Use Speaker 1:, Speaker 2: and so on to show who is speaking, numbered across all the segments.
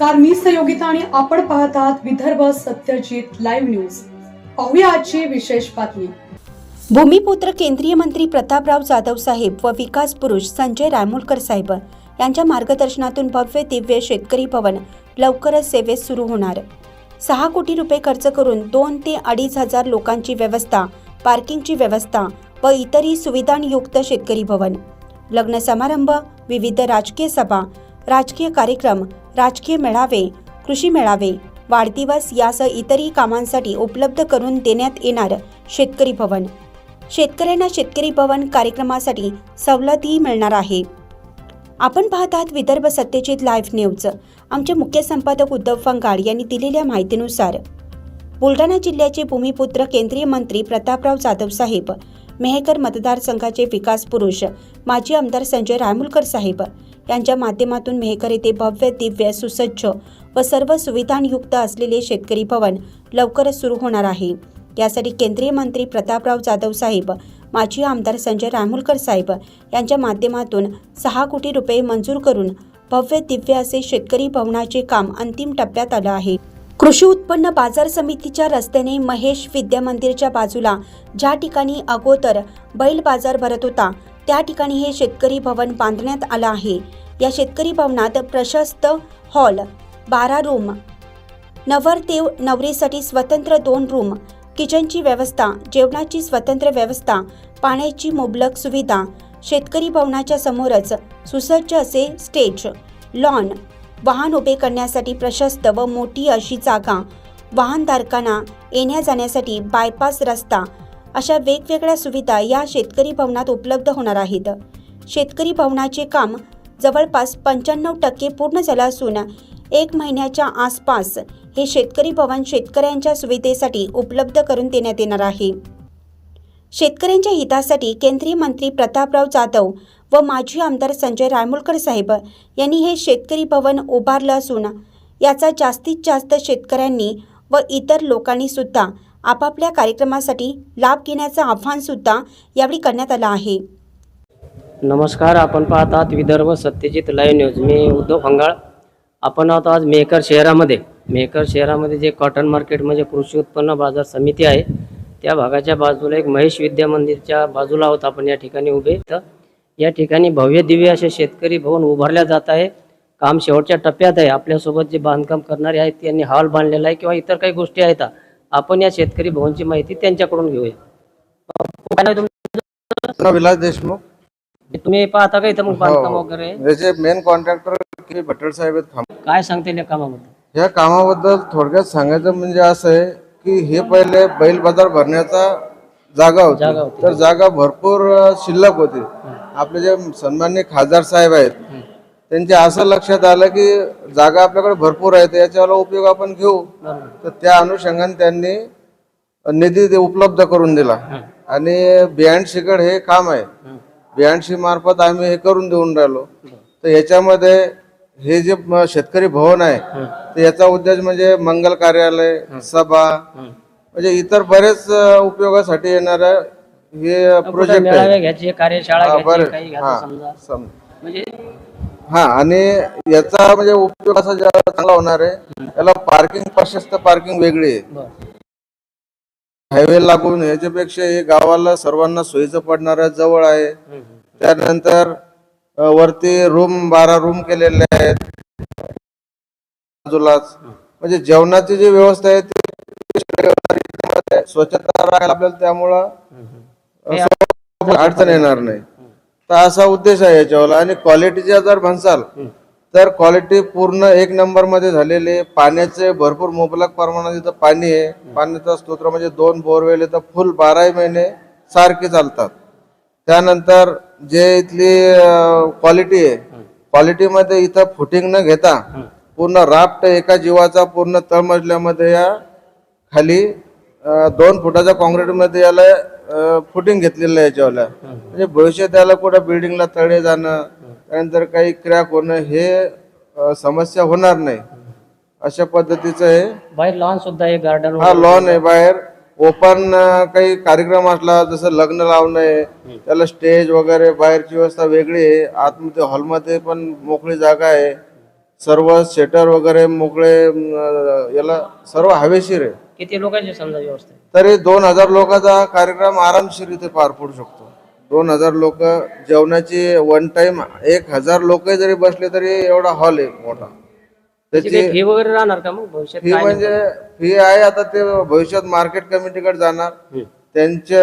Speaker 1: नमस्कार मी सहयोगिता आणि आपण पाहत आहात विदर्भ सत्यजित लाईव्ह न्यूज. पाहूया आजची विशेष बातमी.
Speaker 2: भूमिपुत्र केंद्रीय मंत्री प्रतापराव जाधव साहेब व विकास पुरुष संजय रायमोलकर साहेब यांच्या मार्गदर्शनातून भव्य दिव्य शेतकरी भवन लवकरच सेवेत सुरू होणार. सहा कोटी रुपये खर्च करून दोन ते अडीच हजार लोकांची व्यवस्था पार्किंगची व्यवस्था व इतरही सुविधांयुक्त शेतकरी भवन. लग्न समारंभ विविध राजकीय सभा राजकीय कार्यक्रम राजकीय मेळावे कृषी मेळावे वाढदिवस यासह इतरही कामांसाठी उपलब्ध करून देण्यात येणार शेतकरी भवन. शेतकऱ्यांना शेतकरी भवन कार्यक्रमासाठी सवलतही मिळणार आहे. आपण पाहत आहात विदर्भ सत्यजित लाईव्ह न्यूज. आमचे मुख्य संपादक उद्धव फंगाड यांनी दिलेल्या माहितीनुसार बुलढाणा जिल्ह्याचे भूमिपुत्र केंद्रीय मंत्री प्रतापराव जाधव साहेब मेहकर मतदारसंघाचे विकास पुरुष माजी आमदार संजय रायमुलकर साहेब. यांच्या माध्यमातून मेहकर येथे भव्य दिव्य सुसज्ज व सर्व सुविधांयुक्त असलेले शेतकरी भवन लवकरच सुरू होणार आहे. यासाठी केंद्रीय मंत्री प्रतापराव जाधव साहेब माजी आमदार संजय रायमुलकर साहेब यांच्या माध्यमातून सहा कोटी रुपये मंजूर करून भव्य दिव्य असे शेतकरी भवनाचे काम अंतिम टप्प्यात आलं आहे. कृषी उत्पन्न बाजार समितीच्या रस्त्याने महेश विद्या मंदिरच्या बाजूला ज्या ठिकाणी अगोदर बैल बाजार भरत होता त्या ठिकाणी हे शेतकरी भवन बांधण्यात आलं आहे. या शेतकरी भवनात प्रशस्त हॉल बारा रूम नवरदेव नवरीसाठी स्वतंत्र दोन रूम किचनची व्यवस्था जेवणाची स्वतंत्र व्यवस्था पाण्याची मुबलक सुविधा शेतकरी भवनाच्या समोरच सुसज्ज असे स्टेज लॉन वाहन उभे करण्यासाठी प्रशस्त व मोठी अशी जागा वाहनधारकांना येण्या जाण्यासाठी बायपास रस्ता अशा वेगवेगळ्या सुविधा या शेतकरी भवनात उपलब्ध होणार आहेत. शेतकरी भवनाचे काम जवळपास पंच्याण्णव टक्के पूर्ण झालं असून एक महिन्याच्या आसपास हे शेतकरी भवन शेतकऱ्यांच्या सुविधेसाठी उपलब्ध करून देण्यात येणार आहे. शेतकऱ्यांच्या हितासाठी केंद्रीय मंत्री प्रतापराव जाधव व माजी आमदार संजय रायमुलकर साहेब यांनी हे शेतकरी भवन उभारलं असून याचा जास्तीत जास्त शेतकऱ्यांनी व इतर लोकांनी सुद्धा आपापल्या कार्यक्रमासाठी लाभ घेण्याचं आव्हान सुद्धा यावेळी करण्यात आलं आहे.
Speaker 3: नमस्कार आपण पाहत आहात विदर्भ सत्यजित लाईव्ह न्यूज. मी उद्धव फंगाळ आपण आहोत आज मेहकर शहरामध्ये. मेहकर शहरामध्ये जे कॉटन मार्केट म्हणजे कृषी उत्पन्न बाजार समिती आहे त्या भागाच्या बाजूला एक महेश विद्या मंदिरच्या बाजूला आहोत आपण या ठिकाणी उभे. तर या ठिकाणी भव्य दिव्य असे शेतकरी भवन उभारल्या जात आहे. काम शेवटच्या टप्प्यात आहे. आपल्यासोबत जे बांधकाम करणारे आहेत त्यांनी हॉल बांधलेला आहे किंवा इतर काही गोष्टी आहेत आपण या शेतकरी भवनची माहिती त्यांच्याकडून घेऊया.
Speaker 4: विलास देशमुख.
Speaker 3: तुम्ही पाहता का इथं मग बांधकाम
Speaker 4: हो.
Speaker 3: वगैरे
Speaker 4: याचे मेन कॉन्ट्रॅक्टर की भट्टर साहेब आहेत
Speaker 3: काय सांगता या कामाबद्दल?
Speaker 4: या कामाबद्दल थोडक्यात सांगायचं म्हणजे असं आहे की हे पहिले बैल बाजार भरण्याचा जागा होती.
Speaker 3: जागा होती.
Speaker 4: तर जागा भरपूर अ, शिल्लक होती. आपले जे सन्मान्य खासदार साहेब आहेत त्यांच्या असं लक्षात आलं की जागा आपल्याकडे भरपूर आहे तर याच्यावर उपयोग आपण घेऊ. तर त्या अनुषंगाने त्यांनी निधी ते उपलब्ध करून दिला. आणि बियाणशीकड हे काम आहे. बियाणशी मार्फत आम्ही हे करून देऊन राहिलो. तर याच्यामध्ये हे जे शेतकरी भवन आहे तर याचा उद्देश म्हणजे मंगल कार्यालय सभा म्हणजे इतर बरेच उपयोगासाठी येणार हे प्रोजेक्ट आहे.
Speaker 3: कार्यशाळा म्हणजे
Speaker 4: हा आणि याचा म्हणजे उपयोग असा चांगला होणार आहे याला पार्किंग प्रशस्त पार्किंग वेगळी आहे. हायवे लागून याच्यापेक्षा हे गावाला सर्वांना सोयीचं पडणार जवळ आहे. त्यानंतर वरती रूम बारा रूम केलेले आहेत. बाजूलाच. म्हणजे जेवणाची जी व्यवस्था आहे ती स्वच्छता राहील आपल्याला त्यामुळं अडचण येणार नाही. तर असा उद्देश आहे याच्यावर आणि क्वालिटीची जर म्हणसाल तर क्वालिटी पूर्ण एक नंबरमध्ये झालेली पाण्याचे भरपूर मुबलक प्रमाणात इथं पाणी आहे. पाण्याचा स्तोत्र म्हणजे दोन बोरवेल तर फुल बाराही महिने सारखे चालतात. त्यानंतर जे इथली क्वालिटी आहे. क्वालिटीमध्ये इथं फुटिंग न घेता पूर्ण राफ्ट एका जीवाचा पूर्ण तळमजल्यामध्ये या खाली दोन फुटाच्या कॉन्क्रीटमध्ये याला फुटिंग घेतलेलं आहे याच्यावाला म्हणजे भविष्यात याला कुठं बिल्डिंगला तडे जाणं त्यानंतर काही क्रॅक होणं हे समस्या होणार नाही. अशा पद्धतीचं आहे.
Speaker 3: बाहेर लॉन सुद्धा आहे गार्डन
Speaker 4: हा लॉन आहे बाहेर. ओपन काही कार्यक्रम असला जसं लग्न लावणं आहे त्याला स्टेज वगैरे बाहेरची व्यवस्था वेगळी आहे. आतमध्ये हॉलमध्ये पण मोकळी जागा आहे. सर्व शेटर वगैरे मोकळे अं, याला सर्व हवेशीर आहे.
Speaker 3: किती लोकांची समजा व्यवस्था आहे?
Speaker 4: तरी दोन हजार लोकांचा कार्यक्रम आरामशीर इथे पार पडू शकतो. दोन हजार लोक जेवणाची वन टाइम एक हजार लोक जरी बसले तरी एवढा हॉल आहे मोठा. त्याची
Speaker 3: फी वगैरे राहणार का मग? भविष्यात
Speaker 4: फी
Speaker 3: काय
Speaker 4: म्हणजे फी आहे आता ते भविष्यात मार्केट कमिटीकडे जाणार.
Speaker 3: हम्म.
Speaker 4: त्यांचे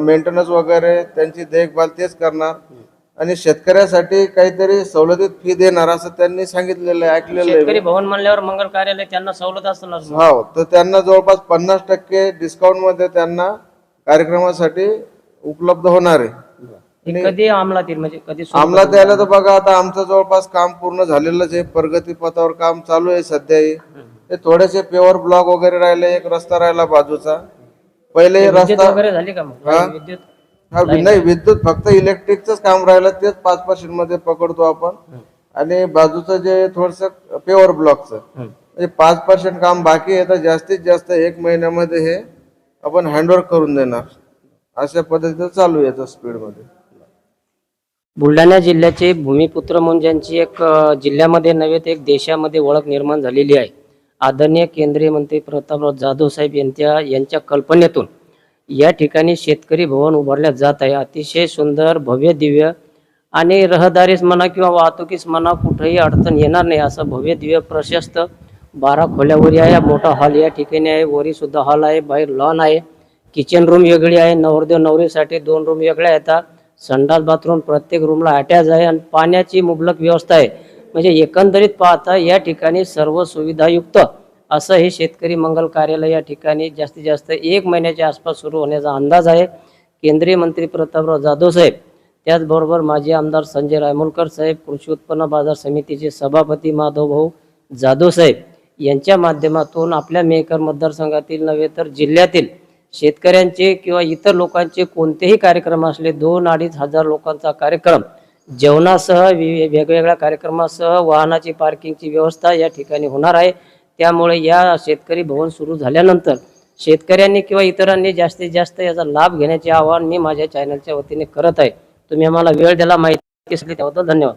Speaker 4: मेंटेनन्स वगैरे त्यांची देखभाल तेच करणार. आणि शेतकऱ्यासाठी काहीतरी सवलतीत फी देणार असं त्यांनी सांगितलेलं आहे ऐकलेलं आहे.
Speaker 3: शेतकरी भवन म्हणल्यावर मंगल कार्यालय त्यांना सवलत असणार
Speaker 4: हो तर त्यांना जवळपास पन्नास टक्के डिस्काउंटमध्ये त्यांना कार्यक्रमासाठी उपलब्ध होणार आहे.
Speaker 3: हे कधी अंमलात येईल? म्हणजे कधी सुरू
Speaker 4: अंमलात यायला तर बघा आता आमचं जवळपास काम पूर्ण झालेलंच आहे. प्रगती पथावर काम चालू आहे सध्याही हे. थोडेसे पेवर ब्लॉक वगैरे राहिले एक रस्ता राहिला बाजूचा. पहिले
Speaker 3: विद्युत
Speaker 4: रस्ता
Speaker 3: वगैरे झाली का मग?
Speaker 4: हा?
Speaker 3: विद्युत
Speaker 4: हा नाही विद्युत फक्त इलेक्ट्रिकच काम राहिलं तेच पाच पर्सेंटमध्ये पकडतो आपण. आणि बाजूचं जे थोडस पेवर ब्लॉकचं
Speaker 3: हम्म.
Speaker 4: म्हणजे पाच पर्सेंट काम बाकी आहे तर जास्तीत जास्त एक महिन्यामध्ये हे आपण हँडओव्हर करून देणार. अशा पद्धतीचं चालू आहे स्पीडमध्ये.
Speaker 3: बुलढाणा जिल्ह्याचे भूमिपुत्र म्हणून ज्यांची एक जिल्ह्यामध्ये नव्हे तर एक देशामध्ये ओळख निर्माण झालेली आहे. आदरणीय केंद्रीय मंत्री प्रतापराव जाधव साहेब यांच्या यांच्या कल्पनेतून या ठिकाणी शेतकरी भवन उभारल्या जात आहे. अतिशय सुंदर भव्य दिव्य आणि रहदारीस म्हणा किंवा वाहतुकीस म्हणा कुठेही अडचण येणार नाही असं भव्य दिव्य प्रशस्त बारा खोल्यावरी आहे. मोठा हॉल या ठिकाणी आहे. वरी सुद्धा हॉल आहे. बाहेर लॉन आहे. किचन रूम वेगळी आहे. नवरदेव नवरीसाठी दोन रूम वेगळ्या येतात संडास बाथरूम प्रत्येक रूमला अटॅच आहे आणि पाण्याची मुबलक व्यवस्था आहे. म्हणजे एकंदरीत पाहता या ठिकाणी सर्व सुविधायुक्त असं हे शेतकरी मंगल कार्यालय या ठिकाणी जास्तीत जास्त एक महिन्याच्या आसपास सुरू होण्याचा अंदाज आहे. केंद्रीय मंत्री प्रतापराव जाधव साहेब त्याचबरोबर माजी आमदार संजय रायमोलकर साहेब कृषी उत्पन्न बाजार समितीचे सभापती माधवभाऊ जाधव साहेब यांच्या माध्यमातून आपल्या मेकर मतदारसंघातील नव्हे तर जिल्ह्यातील शेतकऱ्यांचे किंवा इतर लोकांचे कोणतेही कार्यक्रम असले दोन अडीच हजार लोकांचा कार्यक्रम जेवणासह वि- वेगवेगळ्या कार्यक्रमासह वाहनाची पार्किंगची व्यवस्था या ठिकाणी होणार आहे. त्यामुळे या शेतकरी भवन सुरू झाल्यानंतर शेतकऱ्यांनी किंवा इतरांनी जास्तीत जास्त याचा लाभ घेण्याचे आवाहन मी माझ्या चॅनलच्या वतीने करत आहे. तुम्ही आम्हाला वेळ दिला माहिती दिली त्याबद्दल धन्यवाद.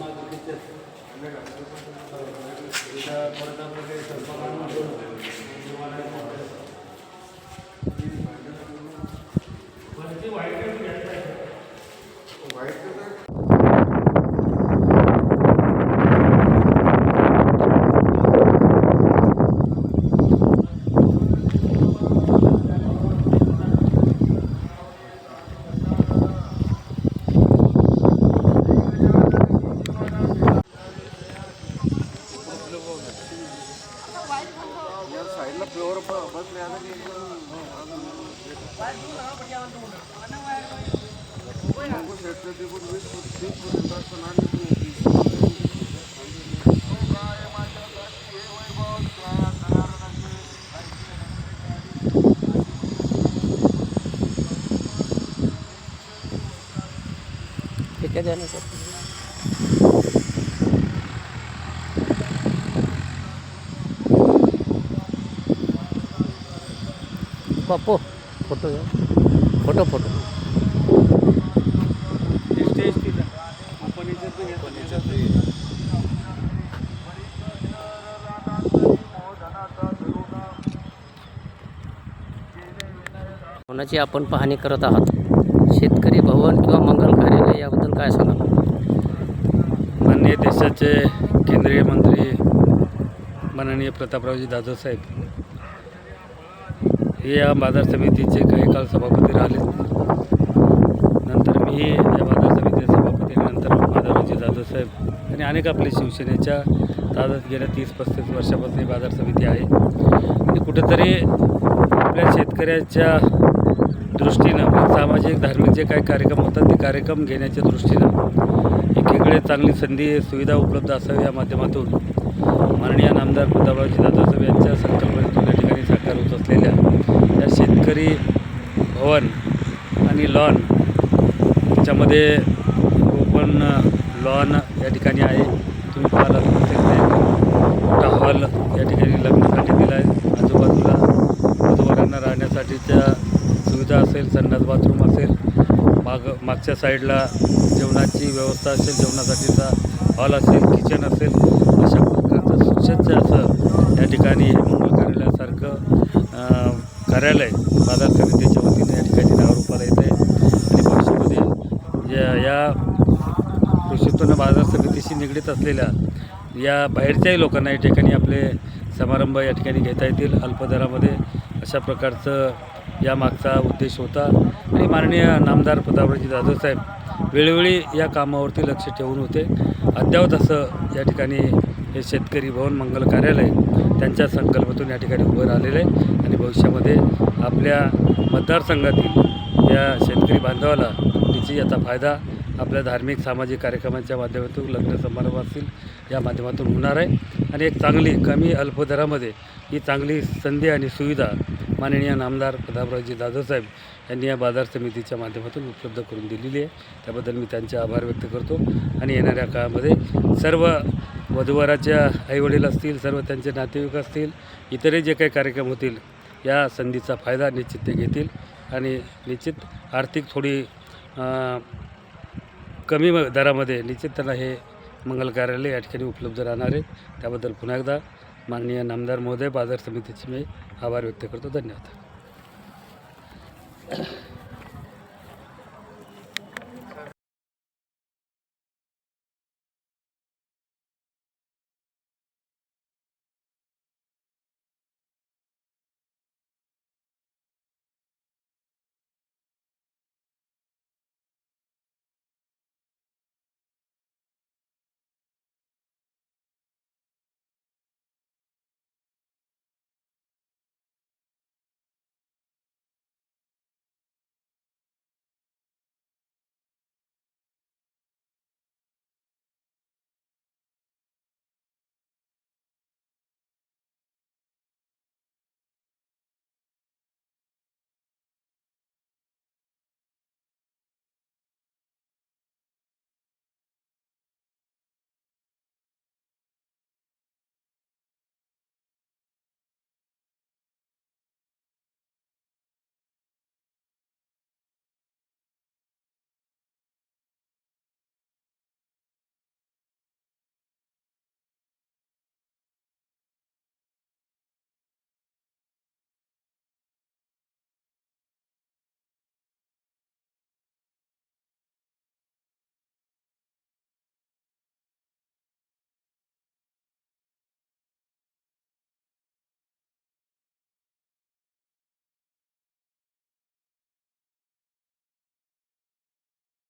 Speaker 4: మాకు
Speaker 3: ఇచ్చేస్తారు ఇంకా కొరత ప్రదేశం sir Bapu photo photo photo. कोणाची आपण पाहणी करत आहात? शेतकरी भवन किंवा याबद्दल काय सांगाल?
Speaker 5: माननीय देशाचे केंद्रीय मंत्री माननीय प्रतापरावजी जाधव साहेब हे या बाजार समितीचे काही काळ सभापती राहिले. नंतर मीही या बाजार समितीचे सभापती नंतर माधवरावजी जाधव साहेब आणि अनेक आपले शिवसेनेच्या ताब्यात गेल्या तीस पस्तीस वर्षापासून ही बाजार समिती आहे. आणि कुठंतरी आपल्या शेतकऱ्याच्या दृष्टीनं म्हणजे सामाजिक धार्मिक जे काही कार्यक्रम होतात ते कार्यक्रम घेण्याच्या दृष्टीनं एकीकडे चांगली संधी सुविधा उपलब्ध असावी या माध्यमातून माननीय नामदार प्रतापरावजी दादासाहेब यांच्या संकल्पनेतून या ठिकाणी साकार होत असलेल्या या शेतकरी भवन आणि लॉन याच्यामध्ये ओपन लॉन या ठिकाणी आहे. तुम्ही पाहिला मोठा हॉल या ठिकाणी लग्नासाठी दिला आहे. आजूबाजूला वधूवरांना राहण्यासाठीच्या सुविधा असेल संडास बाथरूम असेल माग मागच्या साईडला जेवणाची व्यवस्था असेल जेवणासाठीचा हॉल असेल किचन असेल अशा प्रकारचं सुसज्ज असं या ठिकाणी हे मंगल कार्यालयासारखं कार्यालय बाजार समितीच्या वतीने या ठिकाणी नावरूपाला येत आहे. आणि भविष्यामध्ये या या कृषी उत्पन्न बाजार समितीशी निगडीत असलेल्या या बाहेरच्याही लोकांना या ठिकाणी आपले समारंभ या ठिकाणी घेता येतील. अल्पदरामध्ये अशा प्रकारचं यामागचा उद्देश होता. आणि माननीय नामदार प्रतापरावजी जाधव साहेब वेळोवेळी या कामावरती लक्ष ठेवून होते. अद्यावत असं या ठिकाणी हे शेतकरी भवन मंगल कार्यालय त्यांच्या संकल्पातून या ठिकाणी उभं राहिलेलं आहे. आणि भविष्यामध्ये आपल्या मतदारसंघातील या शेतकरी बांधवाला तिची याचा फायदा आपल्या धार्मिक सामाजिक कार्यक्रमांच्या माध्यमातून लग्न समारंभ असतील या माध्यमातून होणार आहे. आणि एक चांगली कमी अल्पदरामध्ये ही चांगली संधी आणि सुविधा माननीय नामदार प्रतापरावजी जाधव यांनी या बाजार समितीच्या माध्यमातून उपलब्ध करून दिलेली आहे. त्याबद्दल मी त्यांचे आभार व्यक्त करतो. आणि येणाऱ्या काळामध्ये सर्व वधूवराच्या आईवडील असतील सर्व त्यांचे नातेवाईक असतील इतरही जे काही कार्यक्रम होतील या संधीचा फायदा निश्चित ते घेतील. आणि निश्चित आर्थिक थोडी कमी दरामध्ये निश्चित त्यांना हे मंगल कार्यालय या ठिकाणी उपलब्ध राहणार आहे. त्याबद्दल पुन्हा एकदा माननीय नामदार महोदय बाजार समितीची मी आभार व्यक्त करतो. धन्यवाद.